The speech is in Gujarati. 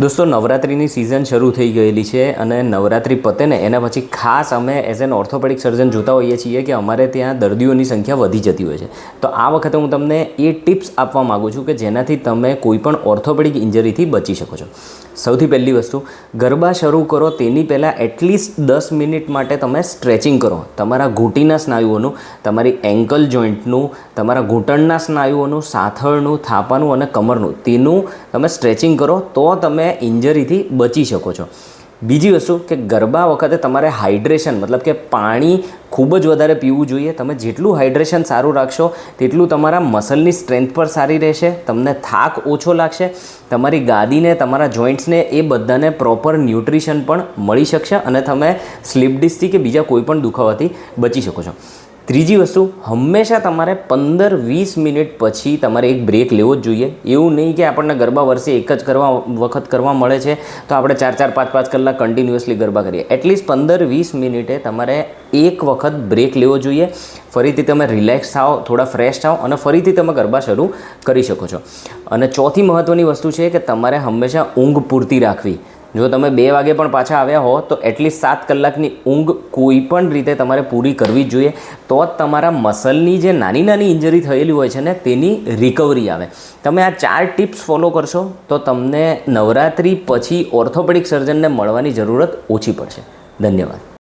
દોસ્તો, નવરાત્રિની સિઝન શરૂ થઈ ગયેલી છે અને નવરાત્રિ પતે ને એના પછી ખાસ અમે એઝ એન ઓર્થોપેડિક સર્જન જોતા હોઈએ છીએ કે અમારે ત્યાં દર્દીઓની સંખ્યા વધી જતી હોય છે. તો આ વખતે હું તમને એ ટિપ્સ આપવા માગું છું કે જેનાથી તમે કોઈ પણ ઓર્થોપેડિક ઇન્જરીથી બચી શકો છો. સૌથી પહેલી વસ્તુ, ગરબા શરૂ કરો તેની પહેલાં એટલીસ્ટ દસ મિનિટ માટે તમે સ્ટ્રેચિંગ કરો. તમારા ઘૂંટીના સ્નાયુઓનું, તમારી એન્કલ જોઈન્ટનું તમારા ઘૂંટણના સ્નાયુઓનું, સાથળનું, થાપાનું અને કમરનું, તેનું તમે સ્ટ્રેચિંગ કરો તો તમે ઇન્જરીથી બચી શકો છો. બીજી વસ્તુ કે ગરબા વખતે તમારે હાઇડ્રેશન, મતલબ કે પાણી ખૂબ જ વધારે પીવું જોઈએ. તમે જેટલું હાઇડ્રેશન સારું રાખશો, તેટલું તમારા મસલની સ્ટ્રેન્થ પર સારી રહેશે, તમને થાક ઓછો લાગશે, તમારી ગાદીને, તમારા જોઈન્ટ્સને એ બધાને પ્રોપર ન્યુટ્રિશન પણ મળી શકશે અને તમે સ્લીપ ડિસ્કથી કે બીજા કોઈ પણ દુખાવાથી બચી શકો છો. ત્રીજી વસ્તુ, હંમેશા તમારે પંદર વીસ મિનિટ પછી તમારે એક બ્રેક લેવો જ જોઈએ. એવું નહીં કે આપણને ગરબા વર્ષે એક જ કરવા, વખત કરવા મળે છે, તો આપણે ચાર ચાર, પાંચ પાંચ કલાક કન્ટિન્યુઅસલી ગરબા કરીએ. એટલીસ્ટ પંદર વીસ મિનિટે તમારે એક વખત બ્રેક લેવો જોઈએ. ફરીથી તમે રિલેક્સ થાઓ, થોડા ફ્રેશ થાઓ અને ફરીથી તમે ગરબા શરૂ કરી શકો છો. અને ચોથી મહત્ત્વની વસ્તુ છે કે તમારે હંમેશા ઊંઘ પૂરતી રાખવી. જો તમે બે વાગે પણ પાછા આવ્યા હો, તો એટલીસ્ટ સાત કલાકની ઊંઘ કોઈ પણ રીતે તમારે પૂરી કરવી જ જોઈએ. તો જ તમારા મસલની જે નાની નાની ઇન્જરી થયેલી હોય છે ને, તેની રિકવરી આવે. તમે આ ચાર ટિપ્સ ફોલો કરશો, તો તમને નવરાત્રિ પછી ઓર્થોપેડિક સર્જનને મળવાની જરૂરત ઓછી પડશે. ધન્યવાદ.